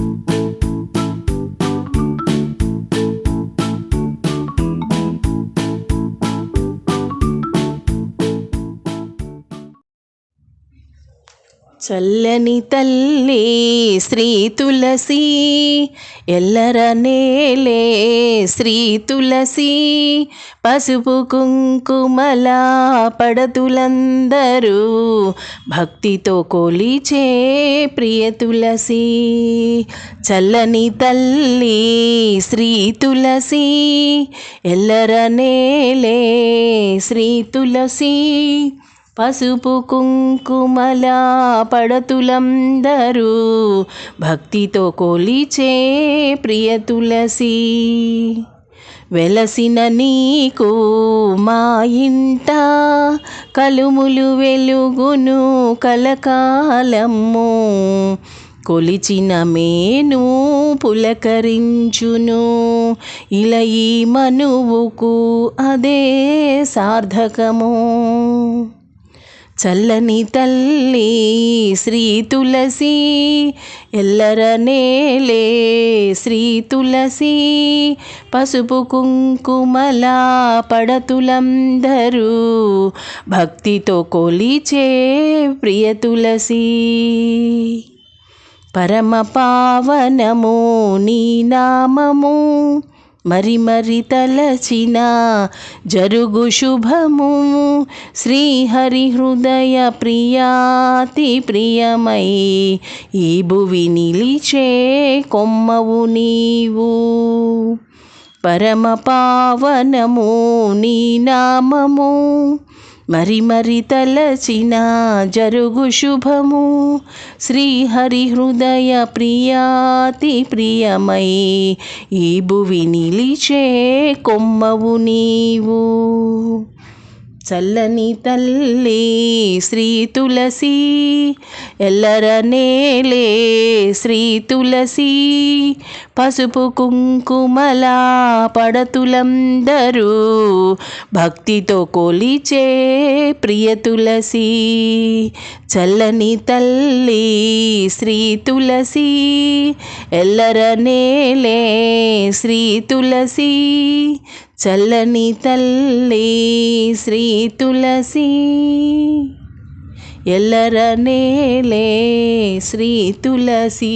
Thank you. చల్లని తల్లి శ్రీ తులసి ఎల్లర నేలే శ్రీ తులసి. పసుపు కుంకుమల పడతులందరూ భక్తితో కొలిచే ప్రియ తులసి. చల్లని తల్లి శ్రీ తులసి ఎల్లర నేలే శ్రీ తులసి. పసుపు కుంకుమలా పడతులందరూ భక్తితో కొలిచే ప్రియ తులసి. వెలసిన నీకు మా ఇంట కలుములు వెలుగును కలకాలము. కొలిచిన మేను పులకరించును. ఇలా ఈ మనువుకు అదే సార్థకము. చల్లని తల్లి శ్రీ తులసి ఎల్లరనేలే శ్రీ తులసి. పసుపు కుంకుమలా పడతులందరూ భక్తితో కొలిచే ప్రియ తులసి. పరమ పావనము నీ నామము మరి మరి తలచిన జరుగు శుభము. శ్రీహరి హృదయ ప్రియాతి ప్రియమై ఈ భువి నిలిచే కొమ్మవు నీవు. పరమ పావనము నీ నామము. మరి మరి తలచిన జరుగు శుభము. శ్రీహరి హృదయ ప్రియాతి ప్రియమై ఈ భువి నిలిచే కొమ్మవు నీవు. చల్లని తల్లి శ్రీ తులసి ఎల్లర నేలే శ్రీ తులసి. పసుపు కుంకుమల పడతులందరూ భక్తితో కొలిచే ప్రియ తులసి. చల్లని తల్లి శ్రీ తులసి ఎల్లర నేలే శ్రీ తులసి. చల్లని తల్లి శ్రీ తులసి ఎల్లర నేలే శ్రీ తులసి.